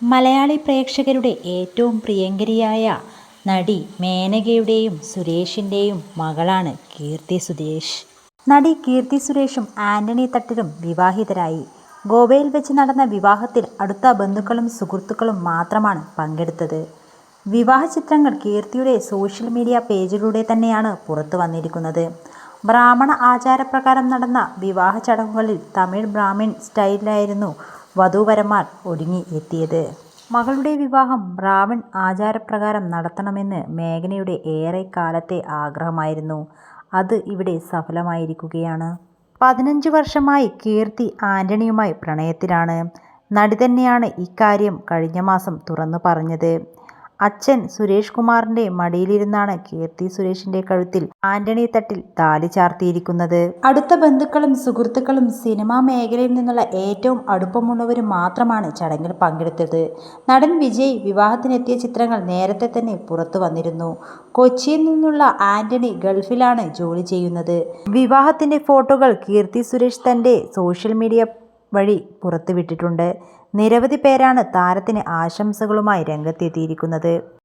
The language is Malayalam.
മലയാളി പ്രേക്ഷകരുടെ ഏറ്റവും പ്രിയങ്കരിയായ നടി മേനകയുടെയും സുരേഷിന്റെയും മകളാണ് കീർത്തി സുരേഷ്. നടി കീർത്തി സുരേഷും ആന്റണി തട്ടിലും വിവാഹിതരായി. ഗോവയിൽ വെച്ച് നടന്ന വിവാഹത്തിൽ അടുത്ത ബന്ധുക്കളും സുഹൃത്തുക്കളും മാത്രമാണ് പങ്കെടുത്തത്. വിവാഹ ചിത്രങ്ങൾ കീർത്തിയുടെ സോഷ്യൽ മീഡിയ പേജിലൂടെ തന്നെയാണ് പുറത്തു വന്നിരിക്കുന്നത്. ബ്രാഹ്മണ ആചാരപ്രകാരം നടന്ന വിവാഹ ചടങ്ങുകളിൽ തമിഴ് ബ്രാഹ്മിൺ സ്റ്റൈലിലായിരുന്നു വധൂവരന്മാർ ഒരുങ്ങി എത്തിയത്. മകളുടെ വിവാഹം റാവൺ ആചാരപ്രകാരം നടത്തണമെന്ന് മേഘനയുടെ ഏറെ കാലത്തെ ആഗ്രഹമായിരുന്നു. അത് ഇവിടെ സഫലമായിരിക്കുകയാണ്. പതിനഞ്ച് വർഷമായി കീർത്തി ആന്റണിയുമായി പ്രണയത്തിലാണ്. നടി തന്നെയാണ് ഇക്കാര്യം കഴിഞ്ഞ മാസം തുറന്നു പറഞ്ഞത്. അച്ഛൻ സുരേഷ് കുമാറിന്റെ മടിയിലിരുന്നാണ് കീർത്തി സുരേഷിന്റെ കഴുത്തിൽ ആന്റണി തട്ടിൽ താലി ചാർത്തിയിരിക്കുന്നത്. അടുത്ത ബന്ധുക്കളും സുഹൃത്തുക്കളും സിനിമാ മേഖലയിൽ നിന്നുള്ള ഏറ്റവും അടുപ്പമുള്ളവരും മാത്രമാണ് ചടങ്ങിൽ പങ്കെടുത്തത്. നടൻ വിജയ് വിവാഹത്തിനെത്തിയ ചിത്രങ്ങൾ നേരത്തെ തന്നെ പുറത്തു വന്നിരുന്നു. കൊച്ചിയിൽ നിന്നുള്ള ആന്റണി ഗൾഫിലാണ് ജോലി ചെയ്യുന്നത്. വിവാഹത്തിന്റെ ഫോട്ടോകൾ കീർത്തി സുരേഷ് തന്റെ സോഷ്യൽ മീഡിയ വഴി പുറത്തുവിട്ടിട്ടുണ്ട്. നിരവധി പേരാണ് താരത്തിന് ആശംസകളുമായി രംഗത്തെത്തിയിരിക്കുന്നത്.